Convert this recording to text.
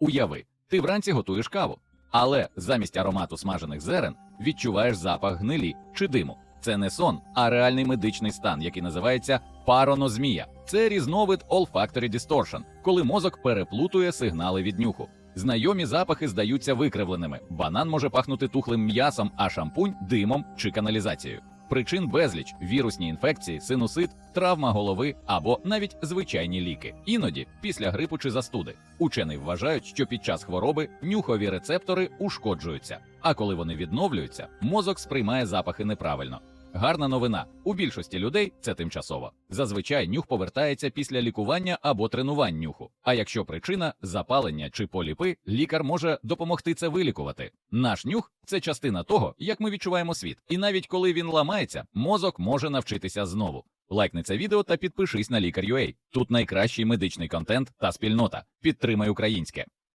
Уяви, ти вранці готуєш каву, але замість аромату смажених зерен відчуваєш запах гнилі чи диму. Це не сон, а реальний медичний стан, який називається паронозмія. Це різновид olfactory distortion, коли мозок переплутує сигнали від нюху. Знайомі запахи здаються викривленими. Банан може пахнути тухлим м'ясом, а шампунь димом чи каналізацією. Причин безліч вірусні інфекції, синусит, травма голови або навіть звичайні ліки. Іноді після грипу чи застуди. Учені вважають, що під час хвороби нюхові рецептори ушкоджуються, а коли вони відновлюються, мозок сприймає запахи неправильно. Гарна новина у більшості людей це тимчасово. Зазвичай нюх повертається після лікування або тренувань нюху. А якщо причина запалення чи поліпи, лікар може допомогти це вилікувати. Наш нюх це частина того, як ми відчуваємо світ. І навіть коли він ламається, мозок може навчитися знову. Лайкни це відео та підпишись на лікар.ua. Тут найкращий медичний контент та спільнота. Підтримай українське.